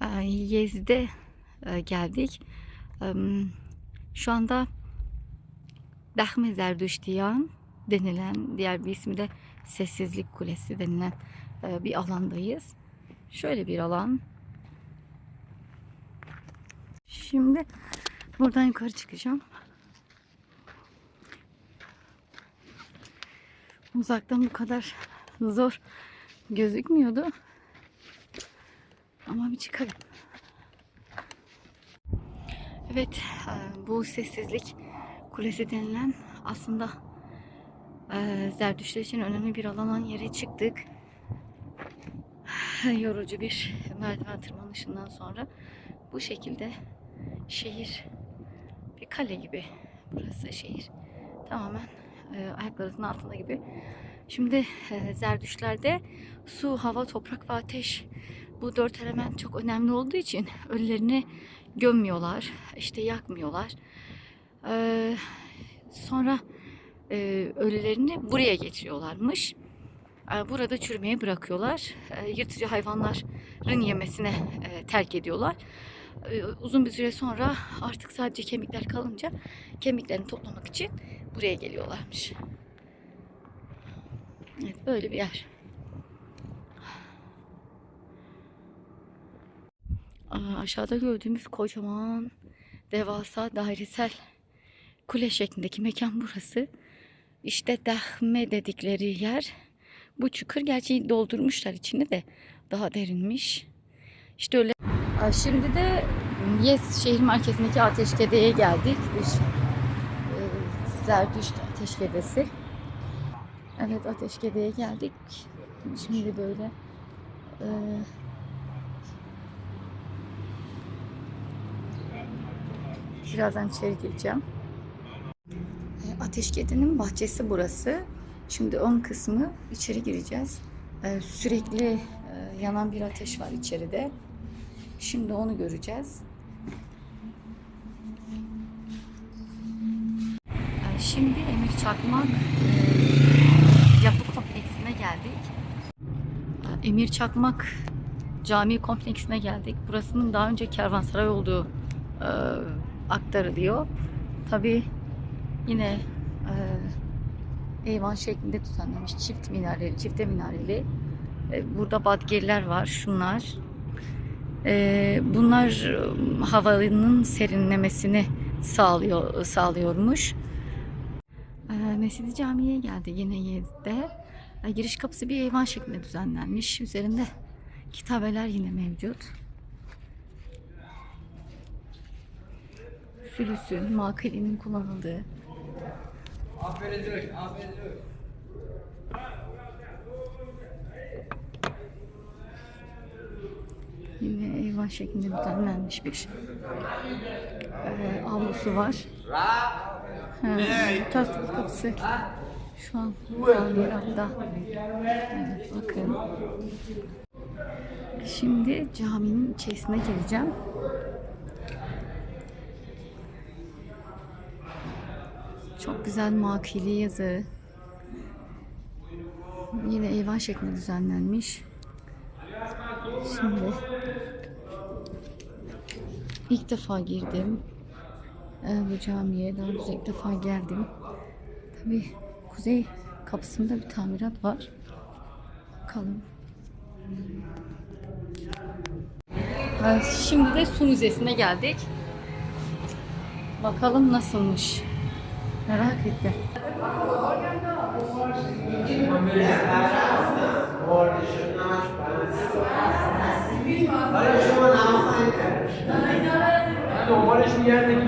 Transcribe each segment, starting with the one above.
e, Yezid'e e, geldik. Şu anda Dahme Zerdüştiyan denilen diğer bir ismi de Sessizlik Kulesi denilen e, bir alandayız. Şöyle bir alan. Şimdi buradan yukarı çıkacağım. Uzaktan bu kadar zor gözükmüyordu. Ama bir çıkalım. Evet, e, bu sessizlik kulesi denilen aslında e, Zerdüştler için önemli bir alan yere çıktık. Yorucu bir merdiven tırmanışından sonra bu şekilde şehir bir kale gibi burası şehir. Tamamen e, ayaklarınızın altında gibi. Şimdi e, Zerdüştlerde su, hava, toprak ve ateş bu dört element çok önemli olduğu için ölülerini gömmüyorlar, işte yakmıyorlar. Ee, sonra e, ölülerini buraya getiriyorlarmış. Ee, burada çürümeye bırakıyorlar. Ee, yırtıcı hayvanların yemesine e, terk ediyorlar. Ee, uzun bir süre sonra artık sadece kemikler kalınca kemiklerini toplamak için buraya geliyorlarmış. Evet, böyle bir yer. Aa, aşağıda gördüğümüz kocaman devasa dairesel kule şeklindeki mekan burası. İşte dahme dedikleri yer. Bu çukur gerçi doldurmuşlar içini de daha derinmiş. İşte öyle. Şimdi de Yes şehir merkezindeki Ateşkede'ye geldik. Bir e, Zerdüşt Ateşkede'si. Evet Ateşkede'ye geldik. Şimdi böyle e, Birazdan içeri gireceğim. E, Ateşkede'nin bahçesi burası. Şimdi ön kısmı içeri gireceğiz. E, Sürekli e, yanan bir ateş var içeride. Şimdi onu göreceğiz. E, Şimdi Emir Çakmak e, yapı kompleksine geldik. Emir Çakmak cami kompleksine geldik. Burasının daha önce kervansaray olduğu e, aktarılıyor. Tabi yine e, eyvan şeklinde düzenlenmiş çift minareli, çifte minareli. E, burada badgirler var, şunlar. E, bunlar e, havanın serinlemesini sağlıyor sağlıyormuş. E, Mescid-i Camii'ye geldi yine Yez'de. E, giriş kapısı bir eyvan şeklinde düzenlenmiş. Üzerinde kitabeler yine mevcut. Flüsün, makalinin kullanıldığı. Aferin Dök, aferin Dök. Yine eyvan şeklinde düzenlenmiş bir e, avlusu var. Ha, tarafta kapısı şu an tamiratta. Evet, bakın. Şimdi caminin içerisine gireceğim. Çok güzel makili yazı. Yine eyvan şeklinde düzenlenmiş. Şimdi ilk defa girdim e, bu camiye. Daha önce ilk defa geldim. Tabii kuzey kapısında bir tamirat var. Bakalım. Şimdi de su müzesine geldik. Bakalım nasılmış. Merak ettim. دنبالش میگرده که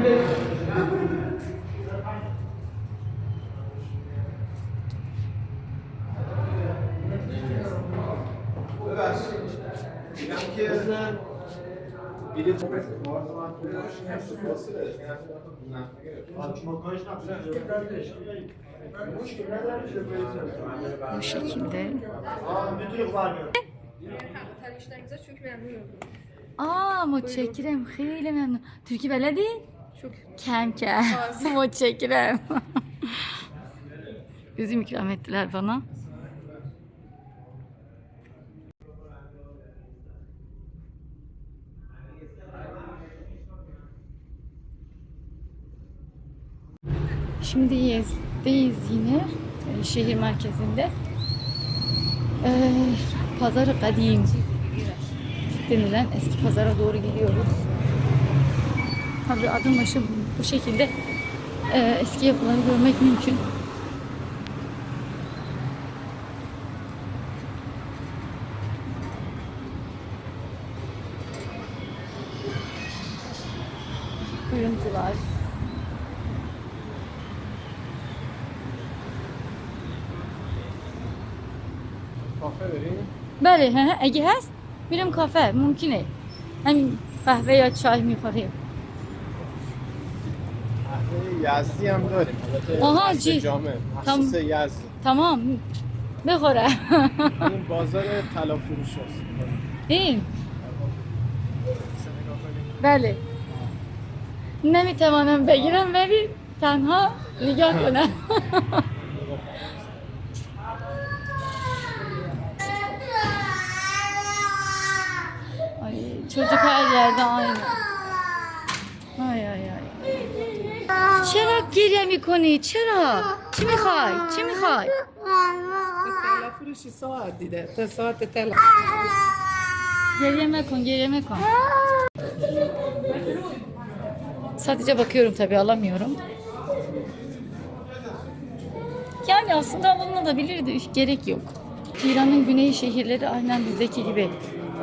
Bu şekilde. Tanıştığınıza çok memnun oldum. Aa, müteşekkirim. Xeyli memnun. Türkiye beledi? Çok. Kem kem. Müteşekkirim. Üzüm ikram ettiler bana. Şimdi Yez'deyiz yine e, şehir merkezinde. Ee, Pazarı Kadim denilen eski pazara doğru gidiyoruz. Tabii adım başı bu şekilde e, eski yapıları görmek mümkün. Kuyumcular. آره اگه هست میرم کافه ممکنه. همین قهوه یا چای می‌خوریم یزدی هم داریم. آها جی. تم... تمام. بخوره. این بازار طلا فروش هست. این. بله. نمی‌توانم بگیرم ولی تنها نگاه کنم. çocuk her yerde aynı. Ay ay ay. چرا گریه میکنی؟ چرا؟ چی میخوای؟ چی میخوای؟ طلا فروشی ساعت دیده تا ساعت طلا Geriye mekon, geriye mekon. Sadece bakıyorum tabii alamıyorum. Yani aslında alınabilirdi, üf, gerek yok. İran'ın güney şehirleri aynen bizdeki gibi.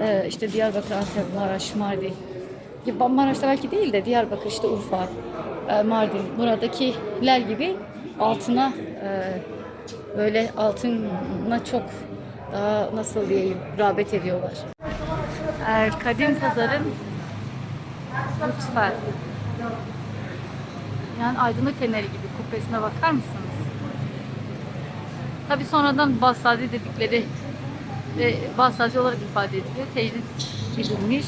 Ee, işte Diyarbakır, Antep, Maraş, Mardin. Ya, Maraş'ta belki değil de Diyarbakır, işte Urfa, e, Mardin. Buradakiler gibi altına e, böyle altına çok daha nasıl diyeyim rağbet ediyorlar. Ee, Kadim Pazar'ın lütfen yani aydınlık feneri gibi kubbesine bakar mısınız? Tabi sonradan Bassazi dedikleri ve Bassazi olarak ifade ediliyor. Tecrit edilmiş.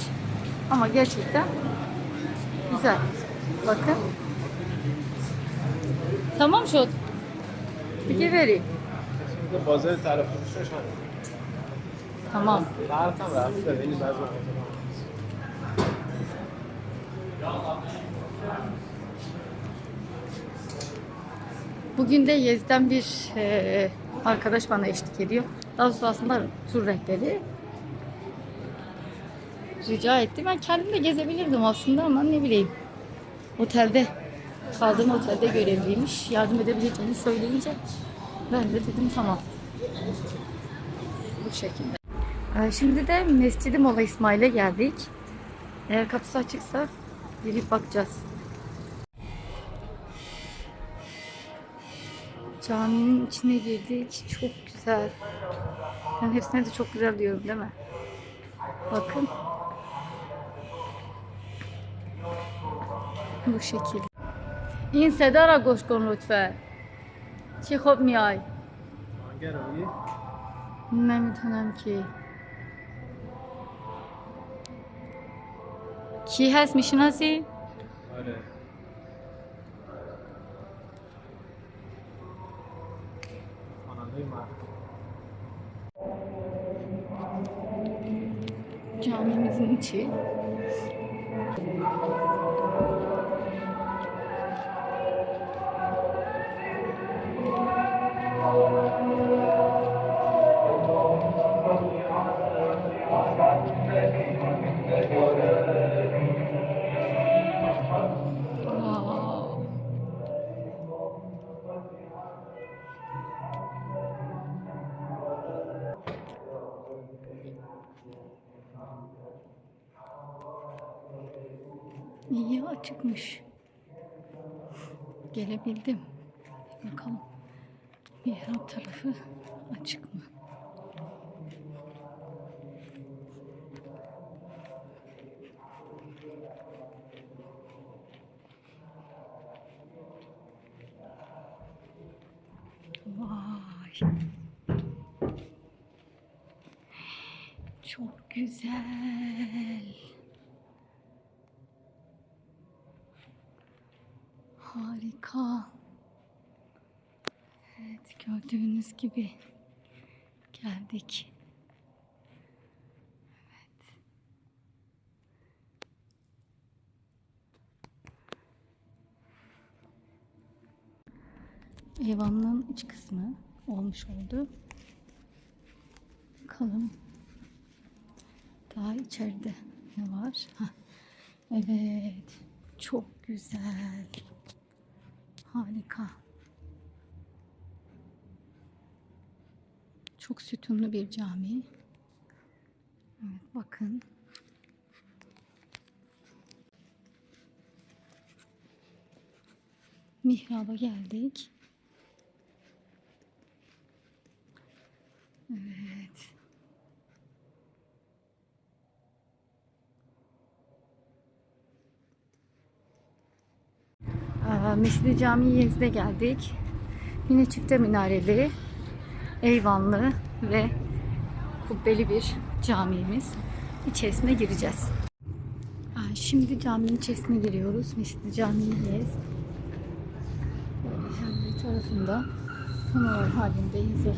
Ama gerçekten güzel. Bakın. Tamam şut. Bir vereyim. اینجا بازار طلا فروشش هم Tamam. برق هم رفته یعنی بعضی موقع Bugün de Yez'den bir e, arkadaş bana eşlik ediyor. Daha doğrusu aslında tur rehberi. Rica etti. Ben kendim de gezebilirdim aslında ama ne bileyim. Otelde, kaldığım otelde görevliymiş. Yardım edebileceğini söyleyince ben de dedim tamam. Bu şekilde. E, Şimdi de Mescid-i Mola İsmail'e geldik. Eğer kapısı açıksa girip bakacağız. Caminin içine girdik. Çok güzel. Ben hepsine de çok güzel diyorum değil mi? Bakın. Bu şekil. این صدا را گوش کن لطفا چی خوب میای گرایی نمیتونم کی کی هست میشناسی؟ آره 去? Gelebildim. Bakalım. Mihrap tarafı açık mı? Vay. Çok güzel. Harika. Evet gördüğünüz gibi geldik. Evet. Eyvanlığın iç kısmı olmuş oldu. Bakalım. Daha içeride ne var? Evet. Çok güzel. Harika. Çok sütunlu bir cami. Evet bakın. Mihraba geldik. Evet. Mescid-i Camii Yezid'e geldik. Yine çifte minareli, eyvanlı ve kubbeli bir camimiz. İçerisine gireceğiz. Şimdi caminin içerisine giriyoruz. Mescid-i Camii Yezd. Böyle hem bir tarafında panolar halinde yazı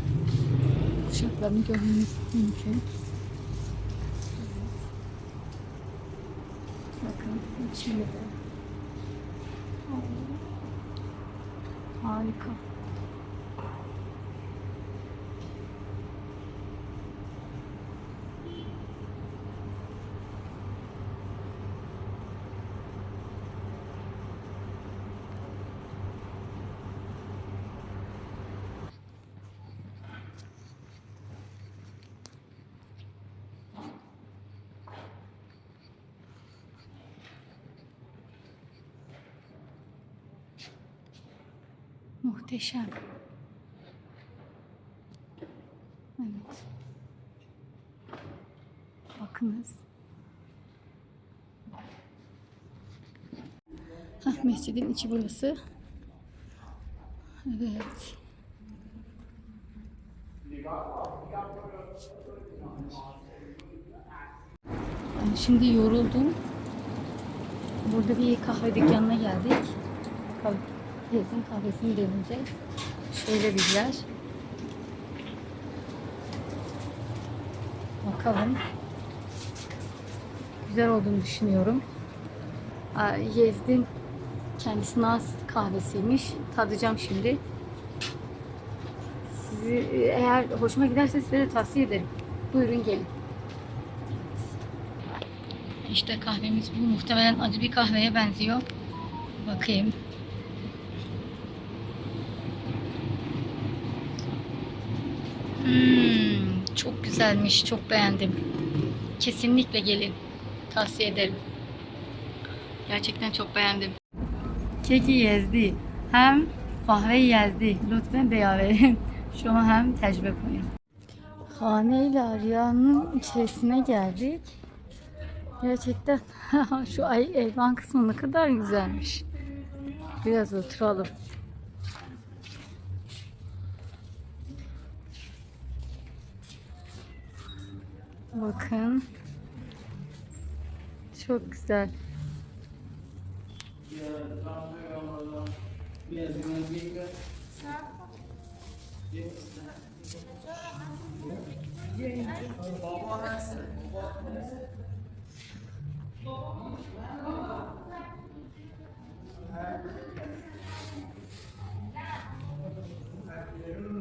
kuşaklarını görmeniz mümkün. Evet. Bakın içinde de Harika. Muhteşem. Evet. Bakınız. Hah, mescidin içi burası. Evet. Şimdi yoruldum. Burada bir kahve dükkanına geldik. Yazın kahvesini deneyeceğiz. Şöyle bir yer. Bakalım. Güzel olduğunu düşünüyorum. Yezdin kendisi Naz kahvesiymiş. Tadacağım şimdi. Sizi eğer hoşuma giderse size de tavsiye ederim. Buyurun gelin. İşte kahvemiz bu. Muhtemelen acı bir kahveye benziyor. Bakayım. Hmm, çok güzelmiş. Çok beğendim. Kesinlikle gelin. Tavsiye ederim. Gerçekten çok beğendim. Keki yezdi. Hem kahve yezdi. Lütfen beyaverin. Şu an hem tecrübe koyun. Hane ile Arya'nın içerisine geldik. Gerçekten şu ay elvan kısmı ne kadar güzelmiş. Biraz oturalım. Bakın. Çok güzel.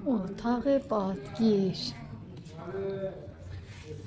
اتاق بادگیر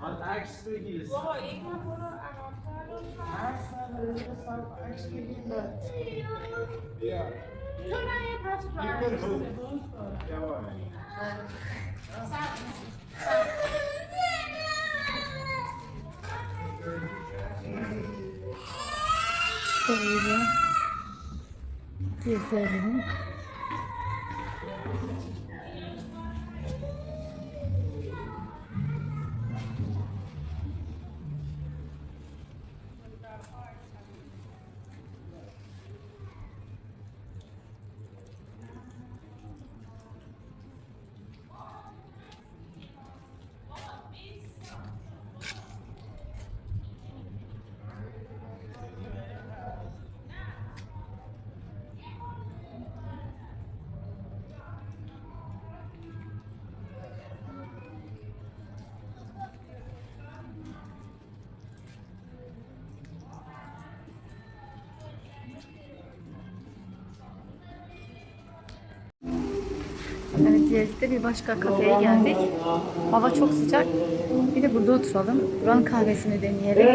حالا عکس بگیر Şöyle gezelim. Evet Yazı'da bir başka kafeye geldik. Hava çok sıcak. Bir de burada oturalım. Buranın kahvesini deneyelim.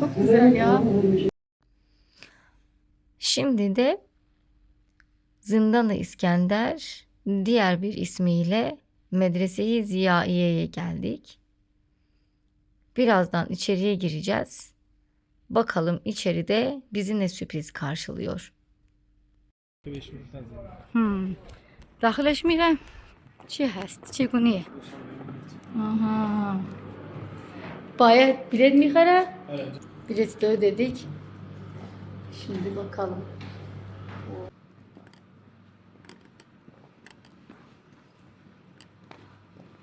Çok güzel ya. Şimdi de Zindan-ı İskender diğer bir ismiyle Medrese-i Ziyaiye'ye geldik. Birazdan içeriye gireceğiz. Bakalım içeride bizi ne sürpriz karşılıyor. Hmm. Daxilش میرم چی هست چگونیه Aha. Bayağı bilet mi kara? Evet. Bileti de ödedik. Şimdi bakalım.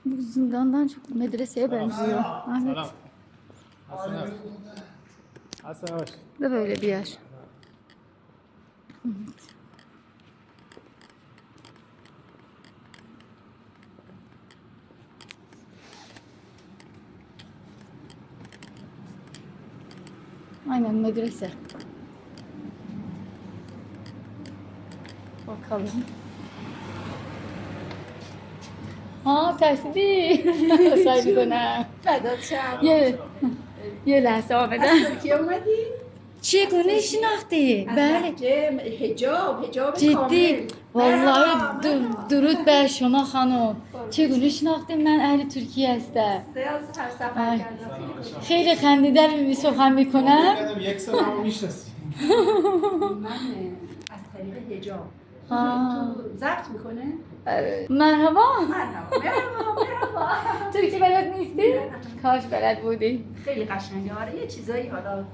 Bu zindandan çok medreseye benziyor. Evet. Hasan yavaş. Hasan yavaş. Da böyle bir yer. Medrese. Bakalım. Ha tersi değil. Saygı dönem. فدات شم یه یه لحظه ترکیه اومدی؟ چگونه شناختی؟ بله بله هجاب هجاب جدی کامل والله مرحبا، د- مرحبا. درود بر شما خانم چگونه شناختیم من اهل ترکیه هستم سیاز هر سفر آی. کردم خیلی خوب. خیلی خندیدن می سخن میکنم Dedim یک sene ama میشناسی من از طریق هجاب آه. تو ضبط میکنه مرحبا مرحبا مرحبا مرحبا ترکی بلد نیستی؟ کاش بلد بودی خیلی قشنگه آره یه چیزایی حالا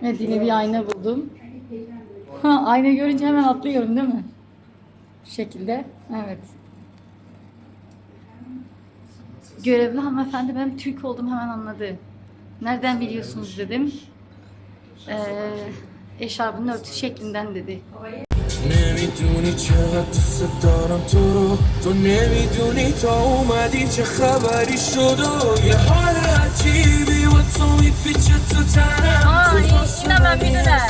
Medine bir ayna buldum. Ha, ayna görünce hemen atlıyorum değil mi? Bu şekilde. Evet. Görevli hanımefendi benim Türk olduğumu hemen anladı. Nereden biliyorsunuz dedim. Ee, eşarbının örtü şeklinden dedi. نمیدونی چقدر دوست دارم تو رو تو نمیدونی تا اومدی چه خبری شد و یه حال عجیبی 아, 이 신나만 믿으라.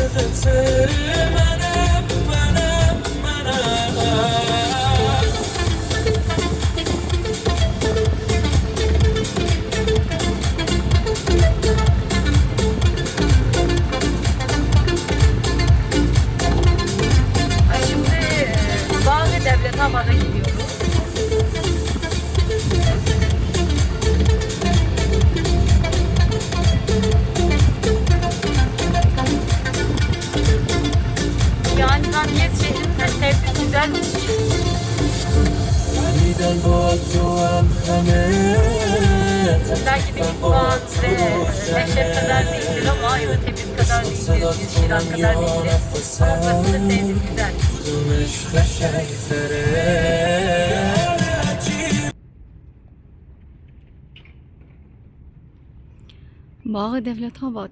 Şefetim benim, Bağı Devlet Havat.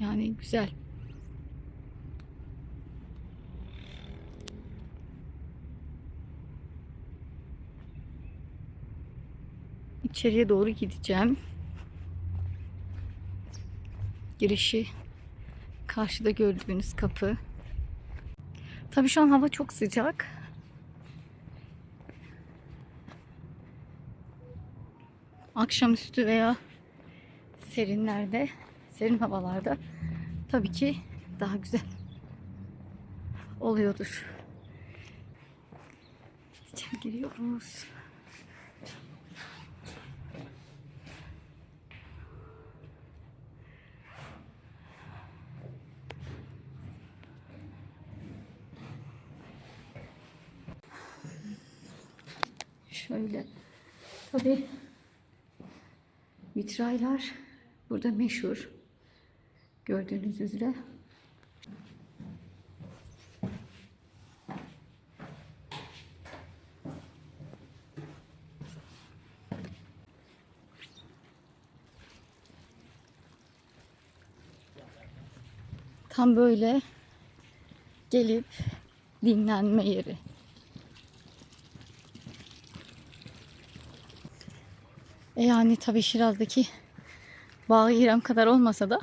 Yani güzel. İçeriye doğru gideceğim. Girişi karşıda gördüğünüz kapı. Tabii şu an hava çok sıcak. Akşamüstü veya serinlerde, serin havalarda tabii ki daha güzel oluyordur. İçeri giriyoruz. Şöyle. Tabii vitraylar Burada meşhur. Gördüğünüz üzere. Tam böyle gelip dinlenme yeri. E yani tabii Şiraz'daki Bağ kadar olmasa da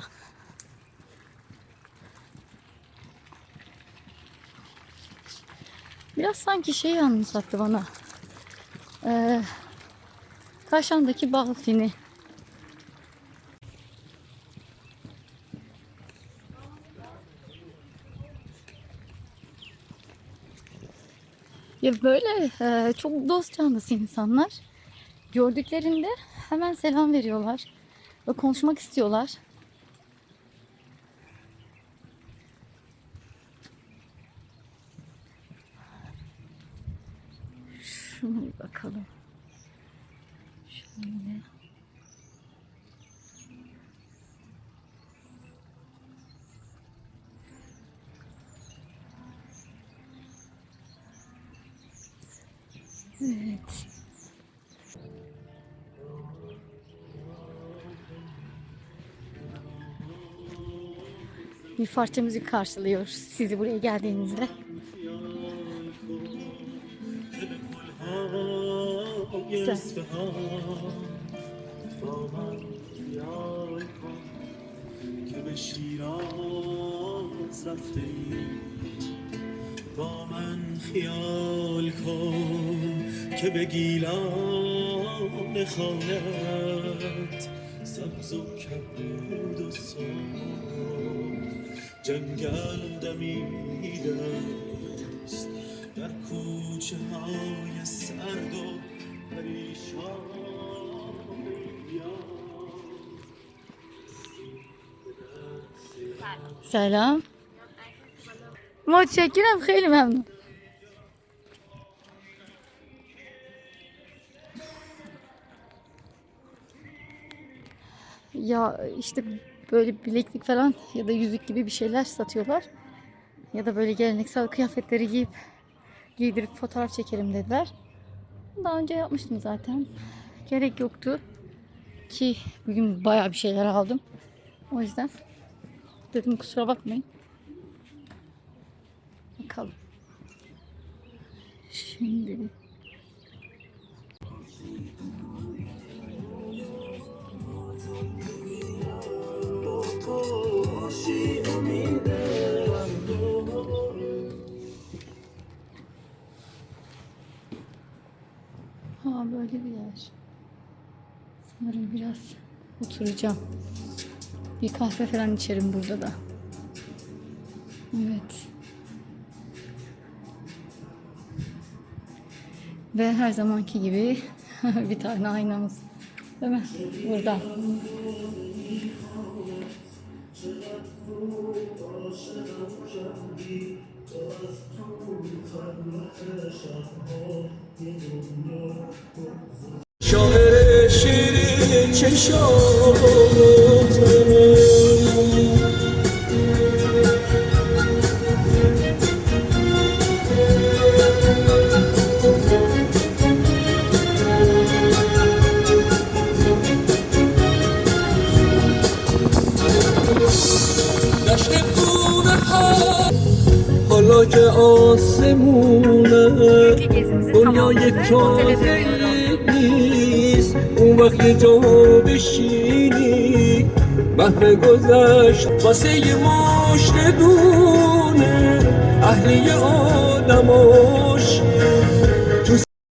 biraz sanki şey anımsattı bana. Ee, Kaşan'daki bağ fini. Ya böyle e, çok dost canlısı insanlar. Gördüklerinde hemen selam veriyorlar. Ve konuşmak istiyorlar. Şuna bir bakalım. Şöyle. Evet. Bir parça müzik karşılıyor sizi buraya geldiğinizde. Güzel. که به شیراز رفته ای با من خیال کن که به گیلان خانت جنگل دمیده است در کوچه های سرد و پریشان یار Selam. Mutşekkirim خیلی memnun. Ya işte böyle bileklik falan ya da yüzük gibi bir şeyler satıyorlar. Ya da böyle geleneksel kıyafetleri giyip giydirip fotoğraf çekelim dediler. Daha önce yapmıştım zaten. Gerek yoktu. Ki bugün bayağı bir şeyler aldım. O yüzden dedim kusura bakmayın. Bakalım. Şimdi oturacağım. Bir kahve falan içerim burada da. Evet. Ve her zamanki gibi bir tane aynamız. Değil mi? Burada. show. say you more.